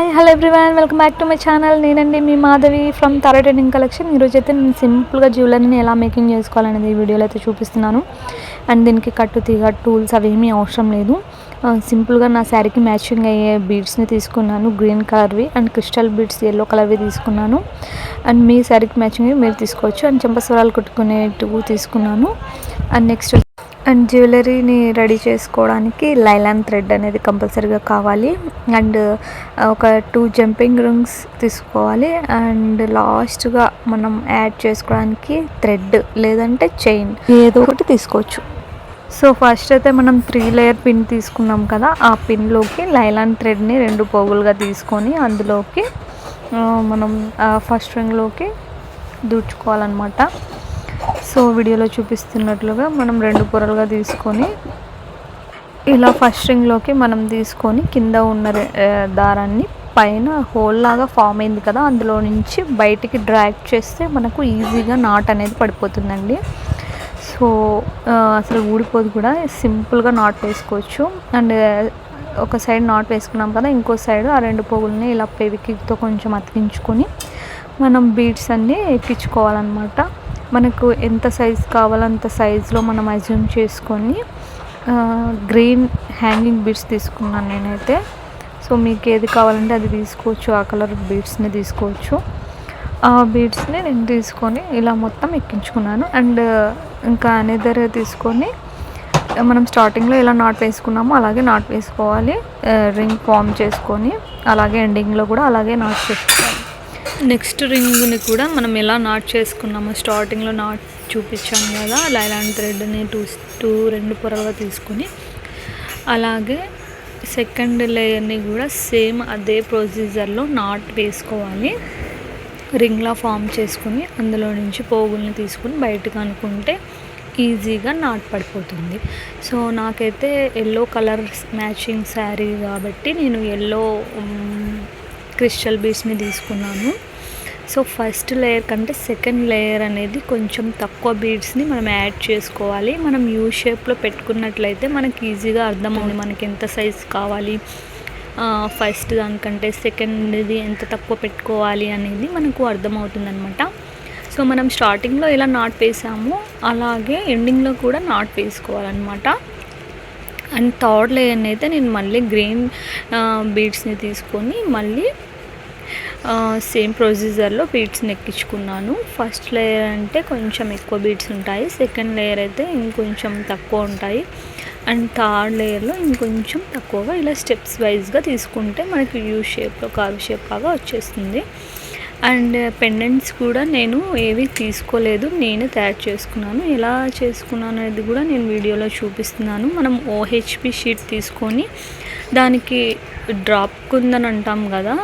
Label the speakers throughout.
Speaker 1: Hi hello everyone welcome back to my channel నేనండి మీ Madhavi from Tara trending collection ఈరోజు అయితే నేను సింపుల్గా జ్యువెలరీని ఎలా మేకింగ్ చేసుకోవాలనేది ఈ వీడియోలో అయితే చూపిస్తున్నాను. అండ్ దీనికి కట్టు తీగ టూల్స్ అవేమీ అవసరం లేదు. సింపుల్గా నా శారీకి మ్యాచింగ్ అయ్యే బీడ్స్ని తీసుకున్నాను. గ్రీన్ కలర్వి అండ్ క్రిస్టల్ బీడ్స్ ఎల్లో కలర్వి తీసుకున్నాను. అండ్ మీ శారీకి మ్యాచింగ్ అయ్యి మీరు తీసుకోవచ్చు. అండ్ చెంపస్వరాలు కుట్టుకునేటివి తీసుకున్నాను. అండ్ నెక్స్ట్ అండ్ జ్యువెలరీని రెడీ చేసుకోవడానికి లైలాన్ థ్రెడ్ అనేది కంపల్సరీగా కావాలి. అండ్ ఒక టూ జంపింగ్ రింగ్స్ తీసుకోవాలి. అండ్ లాస్ట్గా మనం యాడ్ చేసుకోవడానికి థ్రెడ్ లేదంటే చైన్ ఏదో ఒకటి తీసుకోవచ్చు. సో ఫస్ట్ అయితే మనం త్రీ లేయర్ పిన్ తీసుకున్నాం కదా ఆ పిన్లోకి లైలాన్ థ్రెడ్ని రెండు పోగులుగా తీసుకొని అందులోకి మనం ఫస్ట్ రింగ్లోకి దూర్చుకోవాలన్నమాట సో వీడియోలో చూపిస్తున్నట్లుగా మనం రెండు పొరలుగా తీసుకొని ఇలా ఫస్ట్ రింగ్లోకి మనం తీసుకొని కింద ఉన్న రె- దారాన్ని పైన హోల్ లాగా ఫామ్ అయింది కదా అందులో నుంచి బయటికి డ్రాగ్ చేస్తే మనకు ఈజీగా నాట్ అనేది పడిపోతుందండి. సో అసలు ఊడిపోదు కూడా. సింపుల్గా నాట్ వేసుకోవచ్చు. అండ్ ఒక సైడ్ నాట్ వేసుకున్నాం కదా ఇంకో సైడ్ ఆ రెండు పోగుల్ని ఇలా పెవికితో కొంచెం అతికించుకొని మనం బీడ్స్ అన్నీ ఎక్కించుకోవాలన్నమాట. మనకు ఎంత సైజ్ కావాలో అంత సైజులో మనం అజ్యూమ్ చేసుకొని గ్రీన్ హ్యాంగింగ్ బీడ్స్ తీసుకున్నాను నేనైతే. సో మీకు ఏది కావాలంటే అది తీసుకోవచ్చు. ఆ కలర్ బీడ్స్ని తీసుకోవచ్చు. ఆ బీడ్స్ని నేను తీసుకొని ఇలా మొత్తం ఎక్కించుకున్నాను. అండ్ ఇంకా అనేదర్ తీసుకొని మనం స్టార్టింగ్లో ఎలా నాట్ వేసుకున్నామో అలాగే నాట్ వేసుకోవాలి. రింగ్ ఫామ్ చేసుకొని అలాగే ఎండింగ్లో కూడా అలాగే నాట్ చేసుకోవాలి నెక్స్ట్ రింగ్ని కూడా మనం ఎలా నాట్ చేసుకున్నామో స్టార్టింగ్లో నాట్ చూపించాం కదా లైలాన్ థ్రెడ్ని టూ టూ రెండు పొరలుగా తీసుకొని అలాగే సెకండ్ లేయర్ని కూడా సేమ్ అదే ప్రొసీజర్లో నాట్ వేసుకోవాలి. రింగ్లా ఫామ్ చేసుకుని అందులో నుంచి పోగుల్ని తీసుకుని బయటకు అనుకుంటే ఈజీగా నాట్ పడిపోతుంది. సో నాకైతే ఎల్లో కలర్ మ్యాచింగ్ శారీ కాబట్టి నేను ఎల్లో క్రిస్టల్ బీడ్స్ని తీసుకున్నాను. సో ఫస్ట్ లేయర్ కంటే సెకండ్ లేయర్ అనేది కొంచెం తక్కువ బీడ్స్ని మనం యాడ్ చేసుకోవాలి. మనం యూ షేప్లో పెట్టుకున్నట్లయితే మనకి ఈజీగా అర్థమవుతుంది మనకి ఎంత సైజ్ కావాలి. ఫస్ట్ దానికంటే సెకండ్ది ఎంత తక్కువ పెట్టుకోవాలి అనేది మనకు అర్థమవుతుంది అనమాట సో మనం స్టార్టింగ్లో ఎలా నాట్ వేసామో. అలాగే ఎండింగ్లో కూడా నాట్ వేసుకోవాలన్నమాట. అండ్ థర్డ్ లేయర్ని అయితే నేను మళ్ళీ గ్రీన్ బీడ్స్ని తీసుకొని మళ్ళీ సేమ్ ప్రొసీజర్లో బీడ్స్ని ఎక్కించుకున్నాను ఫస్ట్ లేయర్ అంటే కొంచెం ఎక్కువ బీడ్స్ ఉంటాయి. సెకండ్ లేయర్ అయితే ఇంకొంచెం తక్కువ ఉంటాయి. అండ్ థర్డ్ లేయర్లో ఇంకొంచెం తక్కువగా ఇలా స్టెప్స్ వైజ్గా తీసుకుంటే మనకి యూ షేప్లో కారు షేప్ లాగా వచ్చేస్తుంది. అండ్ పెండెంట్స్ కూడా నేను ఏవి తీసుకోలేదు. నేనే తయారు చేసుకున్నాను. ఎలా చేసుకున్నాను అనేది కూడా నేను వీడియోలో చూపిస్తున్నాను. మనం ఓహెచ్పి షీట్ తీసుకొని దానికి డ్రాప్ కుందని అంటాం కదా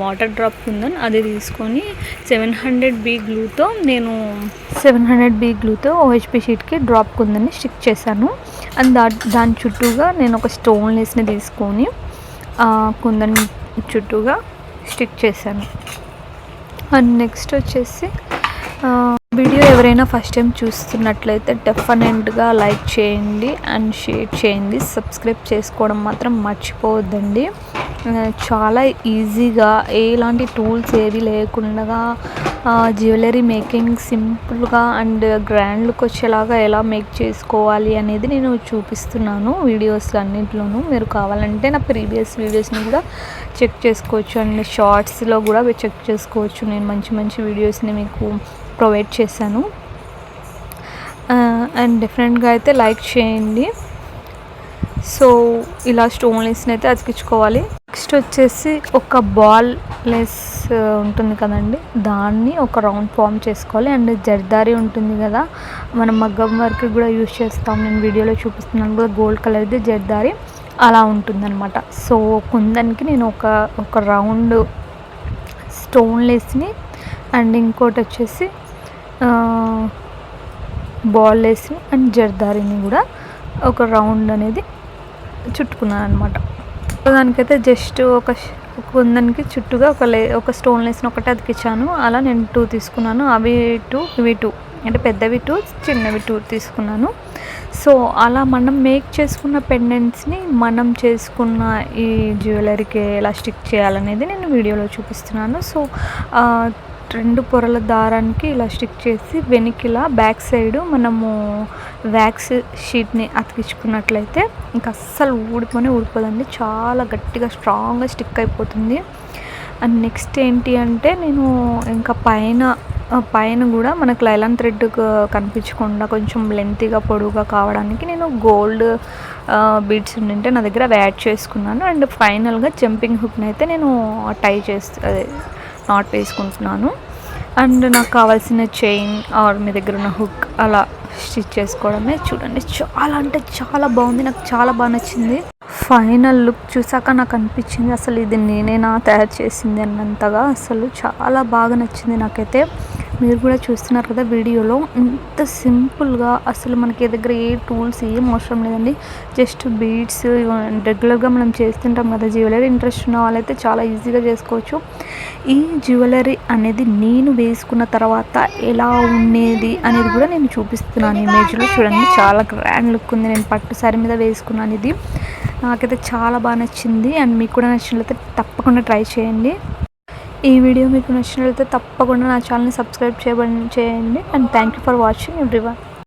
Speaker 1: వాటర్ డ్రాప్ ఉందని అది తీసుకొని సెవెన్ హండ్రెడ్ బీ గ్లూతో నేను సెవెన్ హండ్రెడ్ బీ గ్లూతో ఓహెచ్పి షీట్కి డ్రాప్ కుందని స్టిక్ చేశాను. అండ్ దా దాని చుట్టూగా నేను ఒక స్టోన్ లెస్ని తీసుకొని కుందని చుట్టూగా స్టిక్ చేశాను. అండ్ నెక్స్ట్ వచ్చేసి వీడియో ఎవరైనా ఫస్ట్ టైం చూస్తున్నట్లయితే డెఫినెట్గా లైక్ చేయండి అండ్ షేర్ చేయండి. సబ్స్క్రైబ్ చేసుకోవడం మాత్రం మర్చిపోవద్దండి. చాలా ఈజీగా ఎలాంటి టూల్స్ ఏవి లేకుండా జ్యువెలరీ మేకింగ్ సింపుల్గా అండ్ గ్రాండ్ లుక్ వచ్చేలాగా ఎలా మేక్ చేసుకోవాలి అనేది నేను చూపిస్తున్నాను వీడియోస్ అన్నింటిలోనూ మీరు కావాలంటే నా ప్రీవియస్ వీడియోస్ని కూడా చెక్ చేసుకోవచ్చు అండ్ షార్ట్స్లో కూడా చెక్ చేసుకోవచ్చు. నేను మంచి మంచి వీడియోస్ని మీకు ప్రొవైడ్ చేశాను. అండ్ డిఫరెంట్గా అయితే లైక్ చేయండి. సో ఇలా స్టోన్లెస్ని అయితే అతికించుకోవాలి. నెక్స్ట్ వచ్చేసి ఒక బాల్ లెస్ ఉంటుంది కదండి. దాన్ని ఒక రౌండ్ ఫామ్ చేసుకోవాలి. అండ్ జర్దారి ఉంటుంది కదా మనం మగ్గం వర్క్ కూడా యూజ్ చేస్తాం. నేను వీడియోలో చూపిస్తున్నాను కూడా గోల్డ్ కలర్ది జర్దారి. అలా ఉంటుందన్నమాట. సో కుందనికి నేను ఒక ఒక రౌండ్ స్టోన్ లెస్ని అండ్ ఇంకోటి వచ్చేసి బాల్ వేసి అండ్ జర్దారిని కూడా ఒక రౌండ్ అనేది చుట్టుకున్నాను అనమాట దానికైతే జస్ట్ ఒక కొందానికి చుట్టూగా ఒక లే ఒక స్టోన్ లేసిన ఒకటి అతికిచ్చాను అలా నేను టూ తీసుకున్నాను. అవి టూ ఇవి టూ అంటే పెద్దవి టూ చిన్నవి టూ తీసుకున్నాను. సో అలా మనం మేక్ చేసుకున్న పెండెంట్స్ని మనం చేసుకున్న ఈ జ్యువెలరీకి ఎలా స్టిక్ చేయాలనేది నేను వీడియోలో చూపిస్తున్నాను. సో రెండు పొరల దారానికి ఇలా స్టిక్ చేసి వెనికిలా బ్యాక్ సైడ్ మనము వ్యాక్స్ షీట్ని అతికించుకున్నట్లయితే ఇంకా అస్సలు ఊడిపోనే ఊడిపోదండి. చాలా గట్టిగా స్ట్రాంగ్గా స్టిక్ అయిపోతుంది. అండ్ నెక్స్ట్ ఏంటి అంటే నేను ఇంకా పైన పైన కూడా మనకు లైలాన్ థ్రెడ్ కనిపించకుండా కొంచెం లెంతీగా పొడువుగా కావడానికి నేను గోల్డ్ బీడ్స్ ఉండింటే నా దగ్గర అవి యాడ్ చేసుకున్నాను. అండ్ ఫైనల్గా జంపింగ్ హుక్ని అయితే నేను టై చేస్తూ అదే నాట్ వేసుకుంటున్నాను. అండ్ నాకు కావాల్సిన చైన్ ఆర్ మీ దగ్గర ఉన్న హుక్ అలా స్టిచ్ చేసుకోవడమే. చూడండి చాలా అంటే చాలా బాగుంది. నాకు చాలా బాగా నచ్చింది. ఫైనల్ లుక్ చూసాక నాకు అనిపించింది అసలు ఇది నేనేనా తయారు చేసింది అన్నంతగా. అసలు చాలా బాగా నచ్చింది నాకైతే. మీరు కూడా చూస్తున్నారు కదా వీడియోలో. ఇంత సింపుల్గా అసలు మనకి దగ్గర ఏ టూల్స్ ఏం అవసరం లేదండి. జస్ట్ బీడ్స్ రెగ్యులర్గా మనం చేస్తుంటాం కదా జ్యువెలరీ. ఇంట్రెస్ట్ ఉన్న వాళ్ళైతే చాలా ఈజీగా చేసుకోవచ్చు. ఈ జ్యువెలరీ అనేది నేను వేసుకున్న తర్వాత ఎలా ఉండేది అనేది కూడా నేను చూపిస్తున్నాను. ఇమేజ్లో చూడండి. చాలా గ్రాండ్ లుక్ ఉంది. నేను పట్టు సారీ మీద వేసుకున్నాను ఇది నాకైతే చాలా బాగా నచ్చింది. అండ్ మీకు కూడా నచ్చినట్లయితే తప్పకుండా ట్రై చేయండి. ఈ వీడియో మీకు నచ్చినట్లయితే తప్పకుండా నా ఛానల్ని సబ్స్క్రైబ్ చేయబడి చేయండి. And thank you for watching everyone.